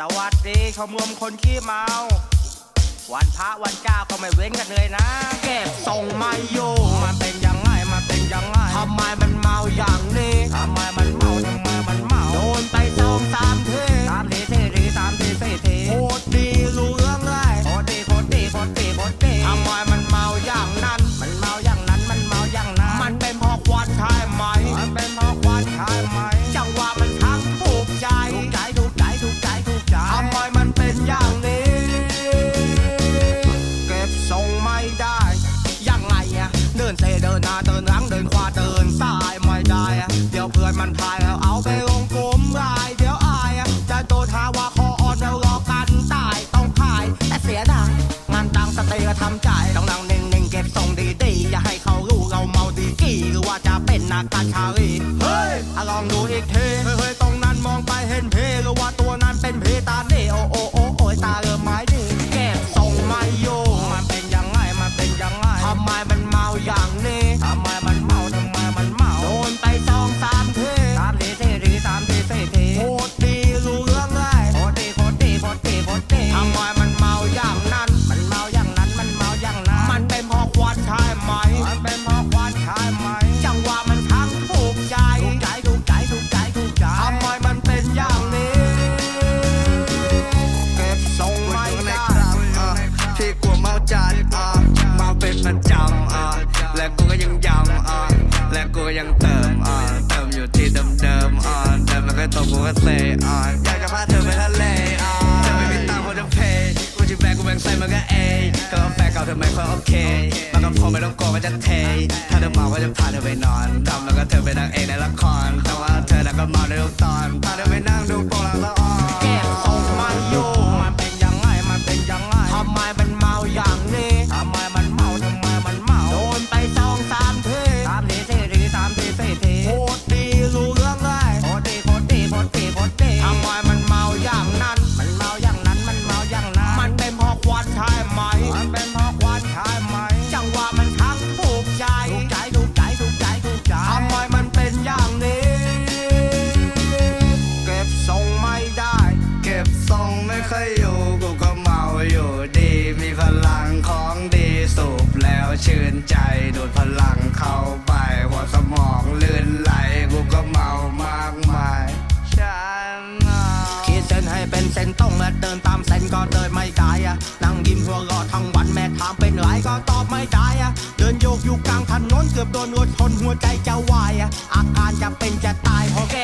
สวัสดีชมรมคนขี้เมา วันพระวันเจ้าก็ไม่เว้นกันเลยนะ เก็บส่งไม่อยู่มันเป็นยังไงมันเป็นยังไงทำไม นเซเดินหน้าเดินหลังเดินขวาเดินซ้ายไม่ได้ เดี๋ยวเพื่อนมันพายแล้วเอาไปลงกลมรายเดี๋ยวอายจะโดนหาว่าคออ่อนแล้วรอกันตายต้องพายแต่เสียดายงานตังสเตย์ก็ทำใจต้องนั่งเน่งๆเก็บทรงดีๆอย่าให้เขารู้เราเมาดีกี่หรือว่าจะเป็นนักการชาลีเฮ้ยลองดูอีกที กูก็เซออนอยากจะพาเธอไปทะเลอะเธอไม่มีตังค์คนจะเพย์กูจะแบกกูแบงใส่มันก็เอก็แฟนเก่าเธอไม่ค่อยโอเคมันก็คงไม่ต้องโกลันจะเท ถ้าเธอเมาก็จะพาเธอไปนอนทำแล้วก็เธอไปนางเอกในละค รงไม่ค่อยอยู่กูก็เมาอยู่ดี มีพลังของดีสูบแล้วชื่นใจดูดพลังเข้าไป หัวสมองลื่นไหลกูก็เมามากมายฉันเมาขีดเส้นให้เป็นเส้นตรงและเดินตามเส้นก็เดินไม่ได้อะนั่งยิ้มหัวเรอทั้งวันแม่ถามเป็นไรก็ตอบไม่ได้อะเดินโยกอยู่กลางถนนเกือบโดนรถชนหัวใจจะวายอะอาการจะเป็นจะตายพ